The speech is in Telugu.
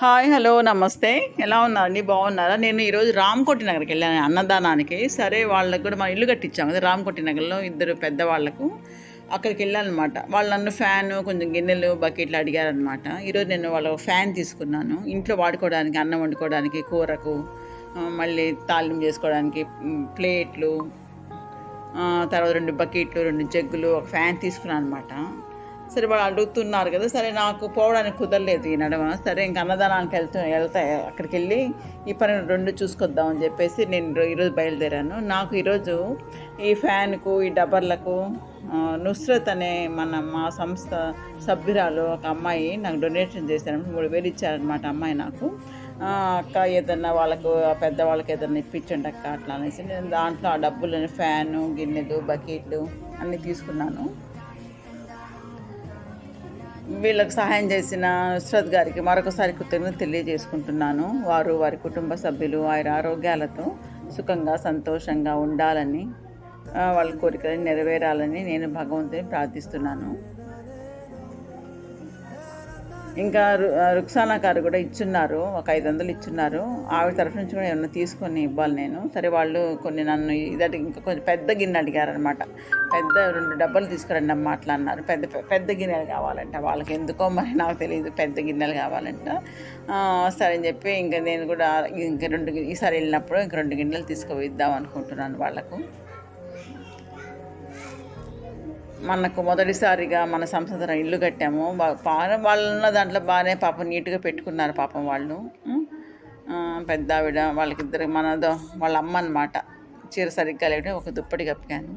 హాయ్ హలో నమస్తే. ఎలా ఉన్నారండి? బాగున్నారా? నేను ఈరోజు రామకోటి నగర్కి వెళ్ళాను అన్నదానానికి. సరే వాళ్ళకి కూడా మా ఇల్లు కట్టించాము కదా రామకోటి నగర్లో ఇద్దరు పెద్దవాళ్ళకు అక్కడికి వెళ్ళానమాట వాళ్ళు నన్ను ఫ్యాన్ కొంచెం గిన్నెలు బకెట్లు అడిగారనమాట ఈరోజు నేను వాళ్ళ ఫ్యాన్ తీసుకున్నాను. ఇంట్లో వాడుకోవడానికి అన్నం వండుకోవడానికి కూరకు మళ్ళీ తాళింపు చేసుకోవడానికి ప్లేట్లు తర్వాత రెండు బకెట్లు రెండు జగ్గులు ఒక ఫ్యాన్ తీసుకున్నాను అనమాట సరే వాళ్ళు అడుగుతున్నారు కదా సరే నాకు పోవడానికి కుదరలేదు ఈ నడమ. సరే ఇంక అన్నదానానికి వెళ్తూ వెళ్తా అక్కడికి వెళ్ళి ఈ పని రెండు చూసుకొద్దాం అని చెప్పేసి నేను ఈరోజు బయలుదేరాను. నాకు ఈరోజు ఈ ఫ్యాన్కు ఈ డబ్బర్లకు నుస్రత్ అనే మన మా సంస్థ సభ్యురాలు ఒక అమ్మాయి నాకు డొనేషన్ చేశారు. మూడు వేలు ఇచ్చారనమాట అమ్మాయి నాకు. అక్క ఏదన్నా వాళ్ళకు పెద్దవాళ్ళకి ఏదన్నా ఇప్పించండి అక్క అట్లా అనేసి నేను దాంట్లో ఆ డబ్బులు ఫ్యాను గిన్నెలు బకెట్లు అన్నీ తీసుకున్నాను. వీళ్ళకి సహాయం చేసిన నుస్రత్ గారికి మరొకసారి కృతజ్ఞత తెలియజేసుకుంటున్నాను. వారు వారి కుటుంబ సభ్యులు వారి ఆరోగ్యాలతో సుఖంగా సంతోషంగా ఉండాలని వాళ్ళ కోరికలు నెరవేరాలని నేను భగవంతుని ప్రార్థిస్తున్నాను. ఇంకా రు- రుక్సానా గారు కూడా ఇచ్చున్నారు ఒక ఐదు వందలు ఇచ్చున్నారు. ఆవిడ తరఫు నుంచి కూడా ఏమన్నా తీసుకొని ఇవ్వాలి నేను. సరే వాళ్ళు కొన్ని నన్ను ఇదటి ఇంకా కొంచెం పెద్ద గిన్నె అడిగారనమాట పెద్ద రెండు డబ్బాలు తీసుకురండి అమ్మ అట్లా అన్నారు. పెద్ద పెద్ద గిన్నెలు కావాలంట. వాళ్ళకి ఎందుకో మరి నాకు తెలియదు. పెద్ద గిన్నెలు కావాలంట. సరే అని చెప్పి ఇంకా నేను కూడా ఇంకా రెండు ఈసారి వెళ్ళినప్పుడు ఇంక రెండు గిన్నెలు తీసుకుపోయిద్దాం అనుకుంటున్నాను వాళ్ళకు. మనకు మొదటిసారిగా మన సంస్థ ఇల్లు కట్టాము. పాపం బాగా ఉన్న దాంట్లో బాగానే పాపం నీట్గా పెట్టుకున్నారు పాపం వాళ్ళు. పెద్ద ఆవిడ వాళ్ళకిద్దరు మనదో వాళ్ళ అమ్మ అనమాట చీర సరిగ్గా లేకపోతే ఒక దుప్పటి కప్పాను.